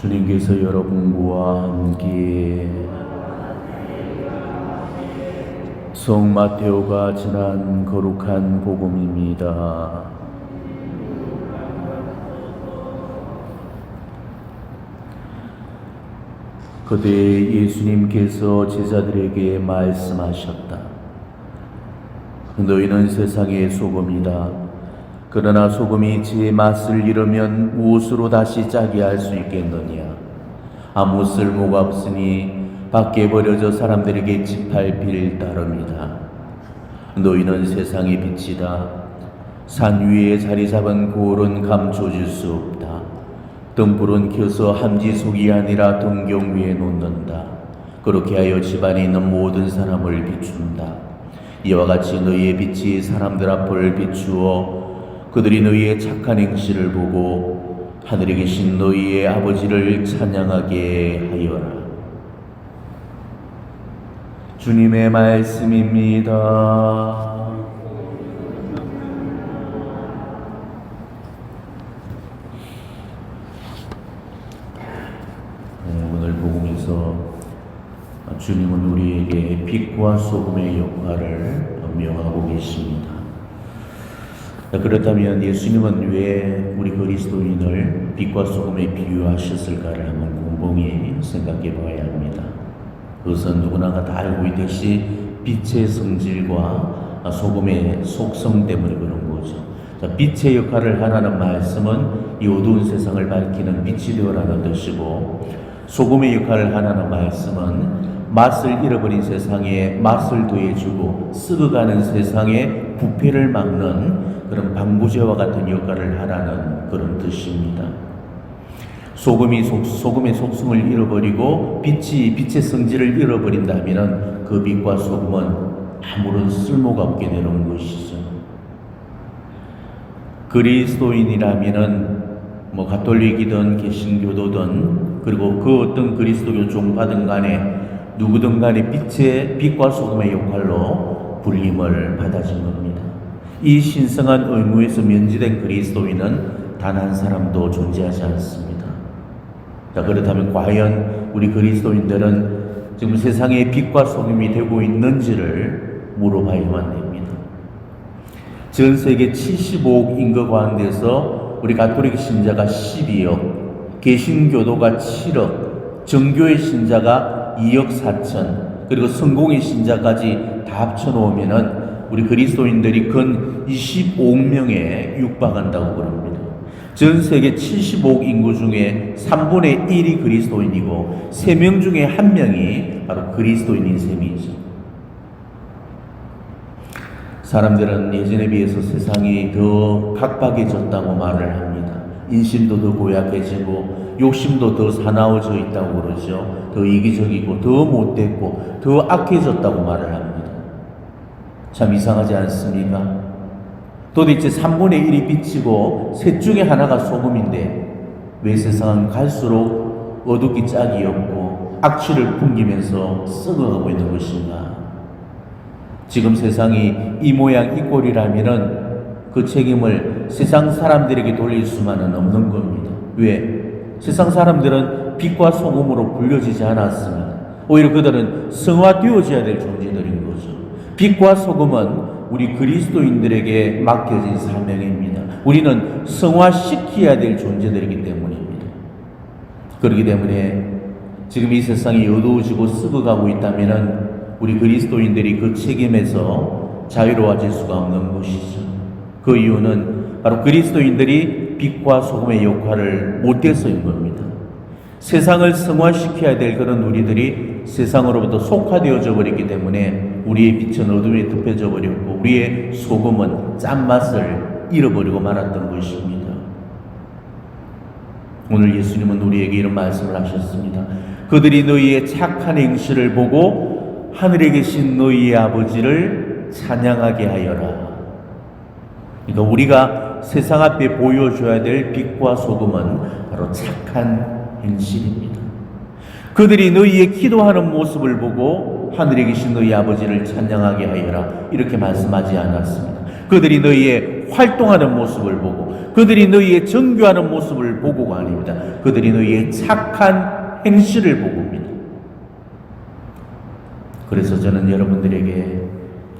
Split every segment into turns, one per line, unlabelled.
주님께서 여러분과 함께 성 마테오가 전한 거룩한 복음입니다. 그때 예수님께서 제자들에게 말씀하셨다. 너희는 세상의 소금이다. 그러나 소금이 제 맛을 잃으면 무엇으로 다시 짜게 할 수 있겠느냐? 아무 쓸모가 없으니 밖에 버려져 사람들에게 짓밟힐 따름이다. 너희는 세상의 빛이다. 산 위에 자리 잡은 고을은 감춰질 수 없다. 등불은 켜서 함지 속이 아니라 등경 위에 놓는다. 그렇게 하여 집안에 있는 모든 사람을 비춘다. 이와 같이 너희의 빛이 사람들 앞을 비추어 그들이 너희의 착한 행실을 보고 하늘에 계신 너희의 아버지를 찬양하게 하여라. 주님의 말씀입니다. 주님은 우리에게 빛과 소금의 역할을 명하고 계십니다. 그렇다면 예수님은 왜 우리 그리스도인을 빛과 소금에 비유하셨을까를 한번 곰곰이 생각해 봐야 합니다. 그것은 누구나가 다 알고 있듯이 빛의 성질과 소금의 속성 때문에 그런 거죠. 자, 빛의 역할을 하라는 말씀은 이 어두운 세상을 밝히는 빛이 되어라는 뜻이고 소금의 역할을 하라는 말씀은 맛을 잃어버린 세상에 맛을 더해주고 썩어가는 세상에 부패를 막는 그런 방부제와 같은 역할을 하라는 그런 뜻입니다. 소금이 속, 소금의 속성을 잃어버리고 빛이 빛의 성질을 잃어버린다면 그 빛과 소금은 아무런 쓸모가 없게 되는 것이죠. 그리스도인이라면은 뭐 가톨릭이든 개신교도든 그리고 그 어떤 그리스도교 종파든 간에 누구든 간에 빛의 빛과 소금의 역할로 불림을 받아진 겁니다. 이 신성한 의무에서 면제된 그리스도인은 단 한 사람도 존재하지 않습니다. 자, 그렇다면 과연 우리 그리스도인들은 지금 세상의 빛과 소금이 되고 있는지를 물어봐야만 됩니다. 전 세계 75억 인구 가운데서 우리 가톨릭 신자가 12억, 개신교도가 7억, 정교의 신자가 2억 4천, 그리고 성공의 신자까지 다 합쳐놓으면은 우리 그리스도인들이 근 25억 명에 육박한다고 그럽니다. 전 세계 75억 인구 중에 3분의 1이 그리스도인이고 3명 중에 1명이 바로 그리스도인인 셈이죠. 사람들은 예전에 비해서 세상이 더 각박해졌다고 말을 합니다. 인심도 더 고약해지고 욕심도 더 사나워져 있다고 그러죠. 더 이기적이고 더 못됐고 더 악해졌다고 말을 합니다. 참 이상하지 않습니까? 도대체 3분의 1이 빛이고 셋 중에 하나가 소금인데 왜 세상은 갈수록 어둡기 짝이 없고 악취를 풍기면서 썩어가고 있는 것인가? 지금 세상이 이 모양 이 꼴이라면은 그 책임을 세상 사람들에게 돌릴 수만은 없는 겁니다. 왜? 세상 사람들은 빛과 소금으로 불려지지 않았습니다. 오히려 그들은 성화되어져야 될 존재들인 거죠. 빛과 소금은 우리 그리스도인들에게 맡겨진 사명입니다. 우리는 성화시켜야 될 존재들이기 때문입니다. 그렇기 때문에 지금 이 세상이 어두워지고 썩어가고 있다면은 우리 그리스도인들이 그 책임에서 자유로워질 수가 없는 것이죠. 그 이유는 바로 그리스도인들이 빛과 소금의 역할을 못해서인 겁니다. 세상을 성화시켜야 될 그런 우리들이 세상으로부터 속화되어져 버렸기 때문에 우리의 빛은 어둠에 덮여져 버렸고 우리의 소금은 짠맛을 잃어버리고 말았던 것입니다. 오늘 예수님은 우리에게 이런 말씀을 하셨습니다. 그들이 너희의 착한 행실을 보고 하늘에 계신 너희의 아버지를 찬양하게 하여라. 그러니까 우리가 세상 앞에 보여줘야 될 빛과 소금은 바로 착한 행실입니다. 그들이 너희의 기도하는 모습을 보고 하늘에 계신 너희 아버지를 찬양하게 하여라. 이렇게 말씀하지 않았습니다. 그들이 너희의 활동하는 모습을 보고 그들이 너희의 정교하는 모습을 보고가 아닙니다. 그들이 너희의 착한 행실을 보고입니다. 그래서 저는 여러분들에게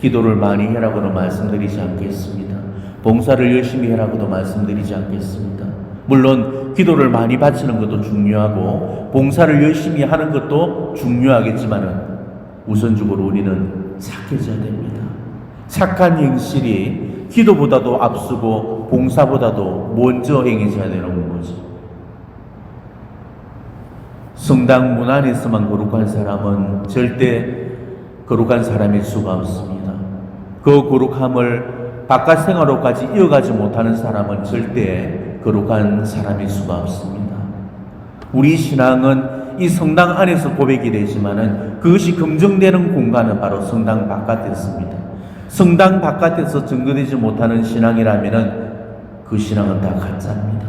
기도를 많이 해라고는 말씀드리지 않겠습니다. 봉사를 열심히 해라고도 말씀드리지 않겠습니다. 물론 기도를 많이 바치는 것도 중요하고 봉사를 열심히 하는 것도 중요하겠지만은 우선적으로 우리는 착해져야 됩니다. 착한 행실이 기도보다도 앞서고 봉사보다도 먼저 행해져야 되는 거죠. 성당 문 안에서만 거룩한 사람은 절대 거룩한 사람일 수가 없습니다. 그 거룩함을 바깥 생활로까지 이어가지 못하는 사람은 절대 거룩한 사람일 수가 없습니다. 우리 신앙은 이 성당 안에서 고백이 되지만은 그것이 검증되는 공간은 바로 성당 바깥이었습니다. 성당 바깥에서 증거되지 못하는 신앙이라면은 그 신앙은 다 가짜입니다.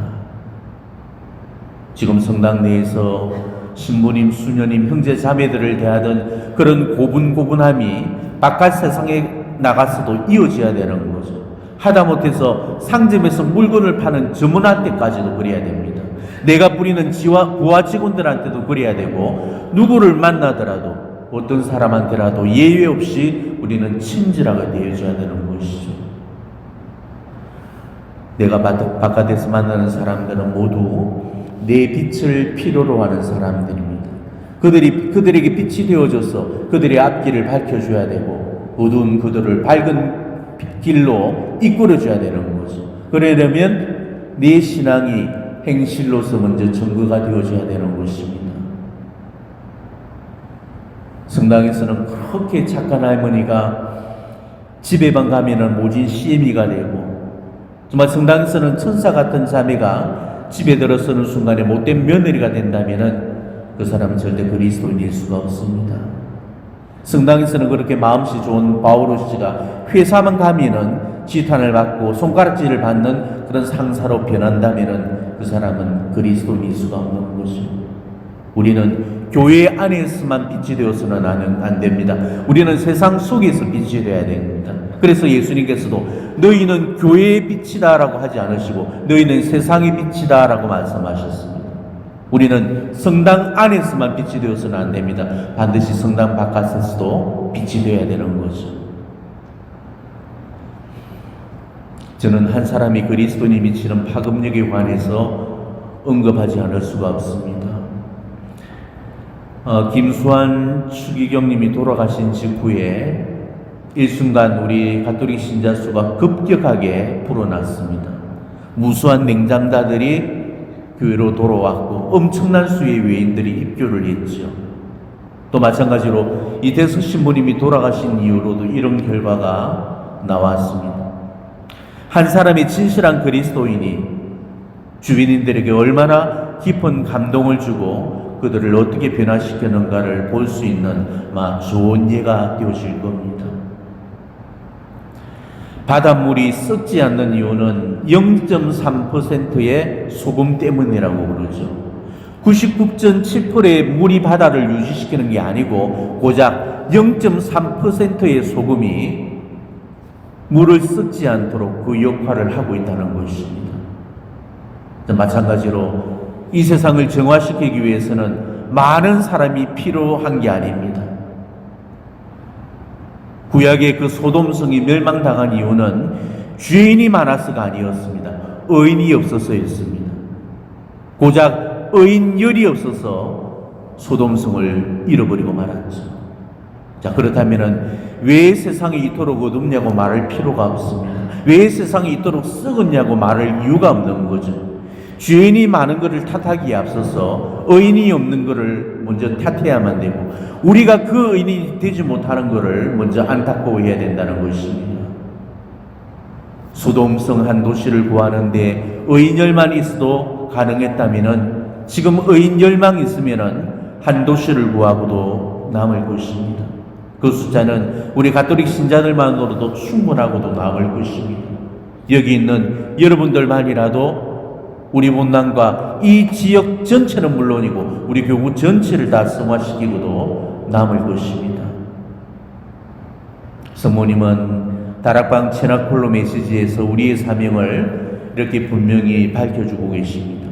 지금 성당 내에서 신부님, 수녀님, 형제 자매들을 대하던 그런 고분고분함이 바깥 세상에 나가서도 이어져야 되는 거죠. 하다못해서 상점에서 물건을 파는 점원한테까지도 그래야 됩니다. 내가 뿌리는 지와 부하 직원들한테도 그래야 되고 누구를 만나더라도 어떤 사람한테라도 예외 없이 우리는 친절하게 대해줘야 되는 것이죠. 내가 바- 바깥에서 만나는 사람들은 모두 내 빛을 필요로 하는 사람들입니다. 그들이 그들에게 빛이 되어줘서 그들의 앞길을 밝혀줘야 되고 어두운 그들을 밝은 길로 이끌어줘야 되는 거죠. 그러려면 내 신앙이 행실로서 먼저 증거가 되어줘야 되는 것입니다. 성당에서는 그렇게 착한 할머니가 집에만 가면은 모진 시애미가 되고 정말 성당에서는 천사 같은 자매가 집에 들어서는 순간에 못된 며느리가 된다면은 그 사람은 절대 그리스도인일 수가 없습니다. 성당에서는 그렇게 마음씨 좋은 바오로 씨가 회사만 가면은 지탄을 받고 손가락질을 받는 그런 상사로 변한다면은 그 사람은 그리스도인일 수가 없는 것이죠. 우리는 교회 안에서만 빛이 되어서는 안, 안 됩니다. 우리는 세상 속에서 빛이 되어야 됩니다. 그래서 예수님께서도 너희는 교회의 빛이다라고 하지 않으시고 너희는 세상의 빛이다라고 말씀하셨습니다. 우리는 성당 안에서만 빛이 되어서는 안 됩니다. 반드시 성당 바깥에서도 빛이 되어야 되는 거죠. 저는 한 사람이 그리스도인이 미치는 파급력에 관해서 언급하지 않을 수가 없습니다. 어, 김수환 추기경님이 돌아가신 직후에 일순간 우리 가톨릭 신자 수가 급격하게 불어났습니다. 무수한 냉장자들이 교회로 돌아왔고 엄청난 수의 외인들이 입교를 했죠. 또 마찬가지로 이태석 신부님이 돌아가신 이후로도 이런 결과가 나왔습니다. 한 사람이 진실한 그리스도인이 주변인들에게 얼마나 깊은 감동을 주고 그들을 어떻게 변화시키는가를 볼 수 있는 막 좋은 예가 되어질 겁니다. 바닷물이 썩지 않는 이유는 0.3%의 소금 때문이라고 그러죠. 99.7%의 물이 바다를 유지시키는 게 아니고 고작 0.3%의 소금이 물을 썩지 않도록 그 역할을 하고 있다는 것입니다. 마찬가지로 이 세상을 정화시키기 위해서는 많은 사람이 필요한 게 아닙니다. 구약의 그 소돔성이 멸망당한 이유는 죄인이 많아서가 아니었습니다. 의인이 없어서였습니다. 고작 의인열이 없어서 소돔성을 잃어버리고 말았죠. 자, 그렇다면은 왜 세상이 이토록 어둡냐고 말할 필요가 없습니다. 왜 세상이 이토록 썩었냐고 말할 이유가 없는 거죠. 죄인이 많은 것을 탓하기에 앞서서 의인이 없는 것을 먼저 탓해야만 되고 우리가 그 의인이 되지 못하는 것을 먼저 안타까워해야 된다는 것입니다. 소돔성 한 도시를 구하는데 의인 열만 있어도 가능했다면은 지금 의인 열망 있으면은 한 도시를 구하고도 남을 것입니다. 그 숫자는 우리 가톨릭 신자들만으로도 충분하고도 남을 것입니다. 여기 있는 여러분들만이라도 우리 본당과 이 지역 전체는 물론이고 우리 교구 전체를 다 성화시키고도 남을 것입니다. 성모님은 다락방 체나콜로 메시지에서 우리의 사명을 이렇게 분명히 밝혀주고 계십니다.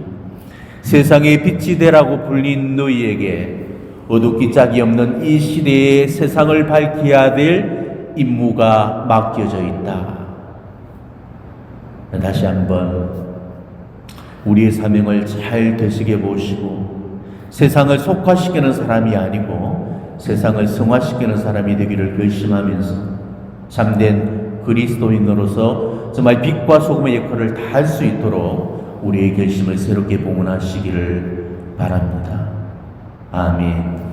세상의 빛이 되라고 불린 너희에게 어둡기 짝이 없는 이 시대에 세상을 밝혀야 될 임무가 맡겨져 있다. 다시 한번 우리의 사명을 잘 되시게 보시고 세상을 속화시키는 사람이 아니고 세상을 성화시키는 사람이 되기를 결심하면서 참된 그리스도인으로서 정말 빛과 소금의 역할을 다할 수 있도록 우리의 결심을 새롭게 봉헌하시기를 바랍니다. 아멘.